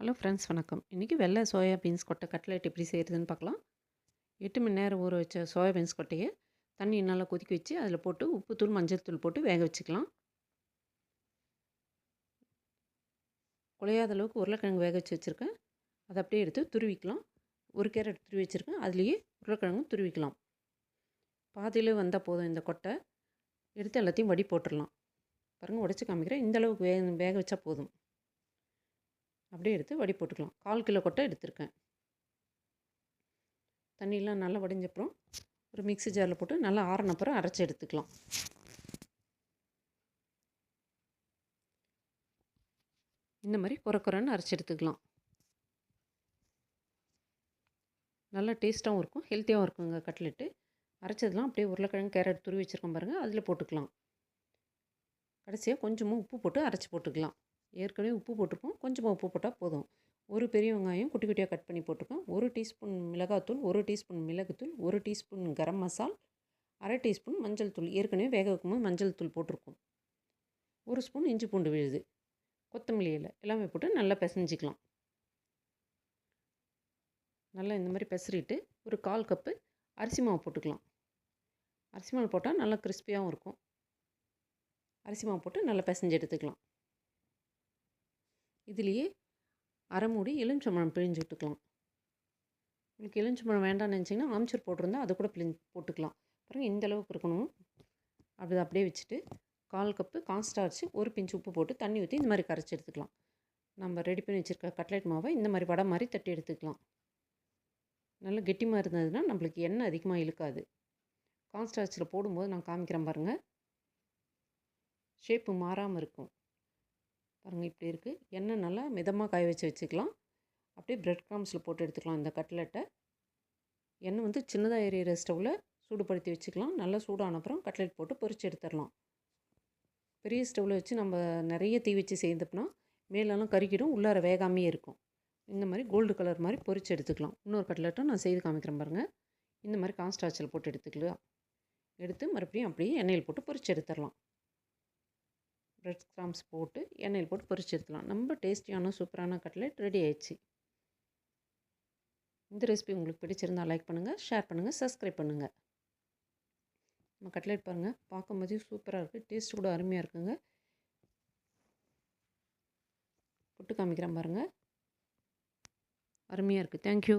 Hello friends வணக்கம். இன்றைக்கி வெள்ளை சோயா பீன்ஸ் கொட்டை கட்லெட் எப்படி செய்கிறதுன்னு பார்க்கலாம். எட்டு மணி நேரம் ஊற வச்ச சோயா பீன்ஸ் கொட்டையை தண்ணி நல்லா கொதிக்க வச்சு அதில் போட்டு உப்புத்தூள் மஞ்சள் தூள் போட்டு வேக வச்சுக்கலாம். குழையாத அளவுக்கு உருளைக்கிழங்கு வேக வச்சு வச்சுருக்கேன். அதை அப்படியே எடுத்து துருவிக்கலாம். ஒரு கேரட் துருவி வச்சுருக்கேன். அதுலேயே உருளைக்கிழங்கும் துருவிக்கலாம். பாதியில் வந்தால் போதும் இந்த கொட்டை. எடுத்து எல்லாத்தையும் வடி போட்டுடலாம் பாருங்கள் உடச்சி காமிக்கிறேன். இந்த அளவுக்கு வேக வேக வச்சா போதும். அப்படியே எடுத்து வடி போட்டுக்கலாம். கால் கிலோ கொட்டை எடுத்திருக்கேன். தண்ணியெலாம் நல்லா வடிஞ்சப்புறம் ஒரு மிக்ஸி ஜாரில் போட்டு நல்லா ஆறினப்புறம் அரைச்சி எடுத்துக்கலாம். இந்த மாதிரி குறை குறைன்னு அரைச்சி எடுத்துக்கலாம். நல்லா டேஸ்ட்டாகவும் இருக்கும் ஹெல்த்தியாகவும் இருக்குங்க கட்லெட்டு. அரைச்சதெல்லாம் அப்படியே உருளைக்கிழங்கு கேரட் துருவி வச்சுருக்கோம் பாருங்கள் அதில் போட்டுக்கலாம். கடைசியாக கொஞ்சமாக உப்பு போட்டு அரைச்சி போட்டுக்கலாம். ஏற்கனவே உப்பு போட்டிருக்கோம் கொஞ்சமாக உப்பு போட்டால் போதும். ஒரு பெரிய வெங்காயம் குட்டி குட்டியாக கட் பண்ணி போட்டிருக்கோம். ஒரு டீஸ்பூன் மிளகாத்தூள் ஒரு டீஸ்பூன் மிளகுத்தூள் ஒரு டீஸ்பூன் கரம் மசால் அரை டீஸ்பூன் மஞ்சள் தூள். ஏற்கனவே வேக வைக்கும்போது மஞ்சள் தூள் போட்டிருக்கோம். ஒரு ஸ்பூன் இஞ்சி பூண்டு விழுது. கொத்தமல்லி இலை எல்லாமே போட்டு நல்லா பிசைஞ்சிக்கலாம். நல்லா இந்த மாதிரி பிசறிட்டு ஒரு கால் கப்பு அரிசி மாவு போட்டுக்கலாம். அரிசி மாவு போட்டால் நல்லா கிறிஸ்பியாகவும் இருக்கும். அரிசி மாவு போட்டு நல்லா பிசைஞ்சு எடுத்துக்கலாம். இதுலேயே அரை மூடி எலுமிச்சம்பழம் பிழிஞ்சு விட்டுக்கலாம் உங்களுக்கு எலுமிச்சம்பழம் வேண்டாம்னு நினச்சிங்கன்னா ஆம்ச்சூர் போட்டிருந்தா அதை கூட பிழிஞ்சு போட்டுக்கலாம். அப்புறம் இந்த அளவுக்கு இருக்கணும். அப்படி அப்படியே வச்சுட்டு கால் கப்பு கான்ஸ்டார்ச்சு ஒரு பிஞ்சு உப்பு போட்டு தண்ணி ஊற்றி இந்த மாதிரி கரைச்சி எடுத்துக்கலாம். நம்ம ரெடி பண்ணி வச்சுருக்க கட்லெட் மாவை இந்த மாதிரி வடை மாதிரி தட்டி எடுத்துக்கலாம். நல்லா கெட்டிமாக இருந்ததுன்னா நம்மளுக்கு எண்ணெய் அதிகமாக இழுக்காது. கான்ஸ்டார்ச்சில் போடும்போது நான் காமிக்கிறேன் பாருங்கள் ஷேப்பு மாறாமல் இருக்கும். பாருங்கள் இப்படி இருக்குது எண்ணெய் நல்லா மிதமாக காய வச்சு வச்சுக்கலாம். அப்படியே ப்ரெட் க்ராம்ஸில் போட்டு எடுத்துக்கலாம் இந்த கட்லெட்டை எண்ணெய் வந்து சின்னதாக எரியிற ஸ்டவ்வில் சூடுபடுத்தி வச்சுக்கலாம். நல்லா சூடான அப்புறம் கட்லெட் போட்டு பொறிச்சு எடுத்துடலாம். பெரிய ஸ்டவ்வில் வச்சு நம்ம நிறைய தீ வச்சு செய்தோம்னா மேலெல்லாம் கறிக்கிடும் உள்ளார வேகாமே இருக்கும். இந்த மாதிரி கோல்டு கலர் மாதிரி பொறிச்சு எடுத்துக்கலாம். இன்னொரு கட்லெட்டும் நான் செய்து காமிக்கிறேன் பாருங்கள் இந்த மாதிரி காஸ்டாச்சில் போட்டு எடுத்துக்கலாம். எடுத்து மறுபடியும் அப்படியே எண்ணெயில் போட்டு பொறிச்சு எடுத்துடலாம். ப்ரெட் கிராம்ஸ் போட்டு எண்ணெயில் போட்டு பொரிச்சு எடுத்துலாம் ரொம்ப டேஸ்டியான சூப்பரான கட்லெட் ரெடி ஆயிடுச்சு. இந்த ரெசிபி உங்களுக்கு பிடிச்சிருந்தால் லைக் பண்ணுங்கள் ஷேர் பண்ணுங்கள் சப்ஸ்கிரைப் பண்ணுங்கள் நம்ம கட்லெட் பாருங்கள் பார்க்கும்போதே சூப்பராக இருக்குது டேஸ்ட் கூட அருமையாக இருக்குங்க. புட்டு காமிக்கிறேன் பாருங்கள் அருமையாக இருக்குது தேங்க்யூ